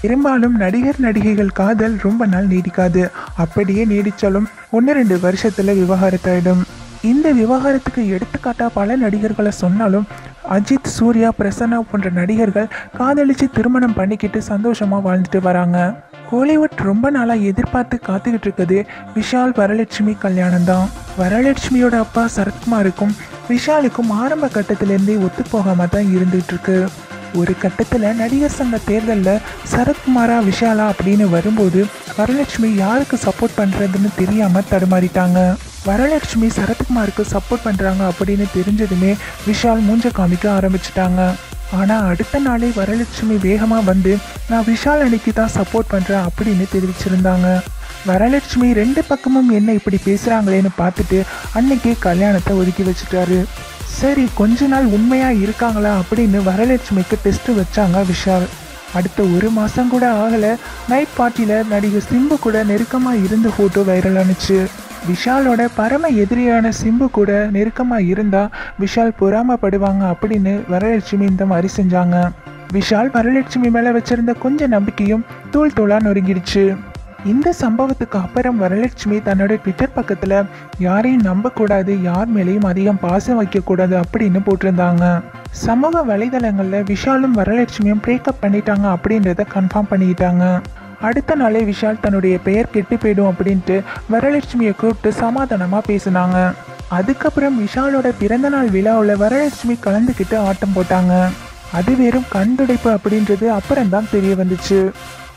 பெரும்பாலும் நடிகர் நடிகைகள் காதல் ரொம்ப நாள் நீடிக்காது. அப்படியே நீடிச்சாலும் ஒன்று ரெண்டு வருஷத்துல விவகாரத்தாயிடும். இந்த விவகாரத்துக்கு எடுத்துக்காட்டா பல நடிகர்களை சொன்னாலும் அஜித் சூர்யா பிரசன்னா போன்ற நடிகர்கள் காதலிச்சு திருமணம் பண்ணிக்கிட்டு சந்தோஷமா வாழ்ந்துட்டு வராங்க. ஹாலிவுட் ரொம்ப நாளாக எதிர்பார்த்து காத்துக்கிட்டு இருக்குது. விஷால் வரலட்சுமி கல்யாணம் தான். வரலட்சுமியோட அப்பா சரத்குமாருக்கும் விஷாலுக்கும் ஆரம்ப கட்டத்திலேருந்தே ஒத்துப்போகாமல் தான் இருந்துகிட்டு இருக்கு. ஒரு கட்டத்தில் நடிகர் சங்க தேர்தலில் சரத்குமாரா விஷாலா அப்படின்னு வரும்போது வரலட்சுமி யாருக்கு சப்போர்ட் பண்ணுறதுன்னு தெரியாமல் தடுமாறிட்டாங்க. வரலட்சுமி சரத்குமாருக்கு சப்போர்ட் பண்ணுறாங்க அப்படின்னு தெரிஞ்சதுமே விஷால் மூஞ்ச காமிக்க ஆரம்பிச்சிட்டாங்க. ஆனால் அடுத்த நாளே வரலட்சுமி வேகமாக வந்து நான் விஷால் அன்னைக்கு தான் சப்போர்ட் பண்ணுறேன் அப்படின்னு தெரிவிச்சிருந்தாங்க. வரலட்சுமி ரெண்டு பக்கமும் என்ன இப்படி பேசுகிறாங்களேன்னு பார்த்துட்டு அன்னைக்கே கல்யாணத்தை ஒதுக்கி வச்சுட்டாரு. சரி கொஞ்ச நாள் உண்மையாக இருக்காங்களா அப்படின்னு வரலட்சுமிக்கு டெஸ்ட் வச்சாங்க விஷால். அடுத்த ஒரு மாதம் கூட ஆகலை. நைட் பார்ட்டியில் நடிகர் சிம்பு கூட நெருக்கமாக இருந்த ஃபோட்டோ வைரல் ஆனுச்சு. விஷாலோட பரம எதிரியான சிம்பு கூட நெருக்கமாக இருந்தால் விஷால் பொறாமப்படுவாங்க அப்படின்னு வரலட்சுமி இந்த மாதிரி செஞ்சாங்க. விஷால் வரலட்சுமி மேலே வச்சிருந்த கொஞ்ச நம்பிக்கையும் தூள் தூளாக நொறுங்கிடுச்சு. இந்த சம்பவத்துக்கு அப்புறம் வரலட்சுமி தன்னோட ட்விட்டர் பக்கத்தில் யாரையும் நம்பக்கூடாது யார் மேலேயும் அதிகம் பாசம் வைக்கக்கூடாது அப்படின்னு போட்டிருந்தாங்க. சமூக வலைதளங்களில் விஷாலும் வரலட்சுமியும் பிரேக்கப் பண்ணிட்டாங்க அப்படின்றத கன்ஃபார்ம் பண்ணிக்கிட்டாங்க அடுத்த நாளே விஷால் தன்னுடைய பெயர் கெட்டு போயிடும் அப்படின்ட்டு வரலட்சுமியை கூப்பிட்டு சமாதானமாக பேசினாங்க. அதுக்கப்புறம் விஷாலோட பிறந்தநாள் விழாவில் வரலட்சுமி கலந்துக்கிட்டு ஆட்டம் போட்டாங்க. அது வெறும் கண்துடைப்பு அப்படின்றது அப்புறம் தான் தெரிய வந்துச்சு.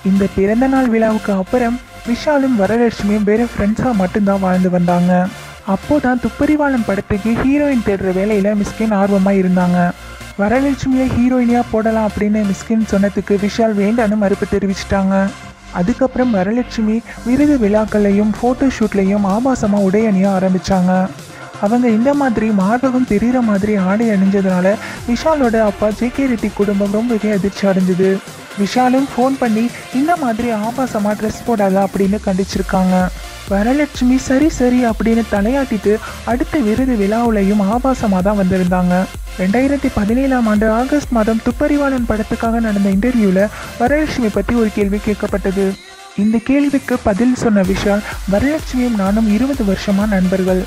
இந்த பிறந்தநாள் விழாவுக்கு அப்புறம் விஷாலும் வரலட்சுமியும் வேற ஃப்ரெண்ட்ஸாக மட்டும்தான் வாழ்ந்து வந்தாங்க. அப்போதான் துப்பறிவாளன் படத்துக்கு ஹீரோயின் தேடுற வேலையில் மிஸ்கின் ஆர்வமாக இருந்தாங்க. வரலட்சுமியை ஹீரோயினியாக போடலாம் அப்படின்னு மிஸ்கின் சொன்னதுக்கு விஷால் வேண்டான்னு மறுப்பு தெரிவிச்சிட்டாங்க. அதுக்கப்புறம் வரலட்சுமி விருது விழாக்கள்லையும் ஃபோட்டோ ஷூட்லையும் ஆபாசமாக உடை அணிய ஆரம்பித்தாங்க அவங்க இந்த மாதிரி மார்பகம் தெரிகிற மாதிரி ஆடை அணிஞ்சதுனால விஷாலோட அப்பா ஜேகே ரெட்டி குடும்பம் ரொம்பவே அதிர்ச்சி அடைஞ்சது. விஷாலும் ஃபோன் பண்ணி இந்த மாதிரி ஆபாசமாக ட்ரெஸ் போடாத அப்படின்னு கண்டிச்சிருக்காங்க. வரலட்சுமி சரி சரி அப்படின்னு தலையாட்டிட்டு அடுத்த விருது விழாவுலையும் ஆபாசமாக தான் வந்திருந்தாங்க. ரெண்டாயிரத்தி பதினேழாம் ஆண்டு ஆகஸ்ட் மாதம் துப்பறிவாளன் படத்துக்காக நடந்த இன்டர்வியூவில் வரலட்சுமி பற்றி ஒரு கேள்வி கேட்கப்பட்டது. இந்த கேள்விக்கு பதில் சொன்ன விஷால் வரலட்சுமியும் நானும் இருபது வருஷமா நண்பர்கள்.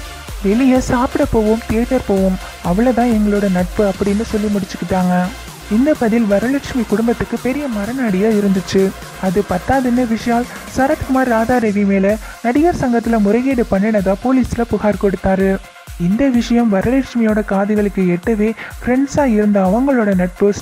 வெளியே சாப்பிட போவோம் தியேட்டர் போவோம். அவ்வளோதான் எங்களோட நட்பு அப்படின்னு சொல்லி முடிச்சுக்கிட்டாங்க. இந்த பதில் வரலட்சுமி குடும்பத்துக்கு பெரிய மரநாடியா இருந்துச்சு. அது பத்தாதுன்னு விஷால் சரத்குமார் ராதா மேல நடிகர் சங்கத்துல முறைகேடு பண்ணினதா போலீஸ்ல புகார் கொடுத்தாரு. இந்த விஷயம் வரலட்சுமியோட காதுகளுக்கு எட்டவே ஃப்ரெண்ட்ஸாக இருந்த அவங்களோட நட்பு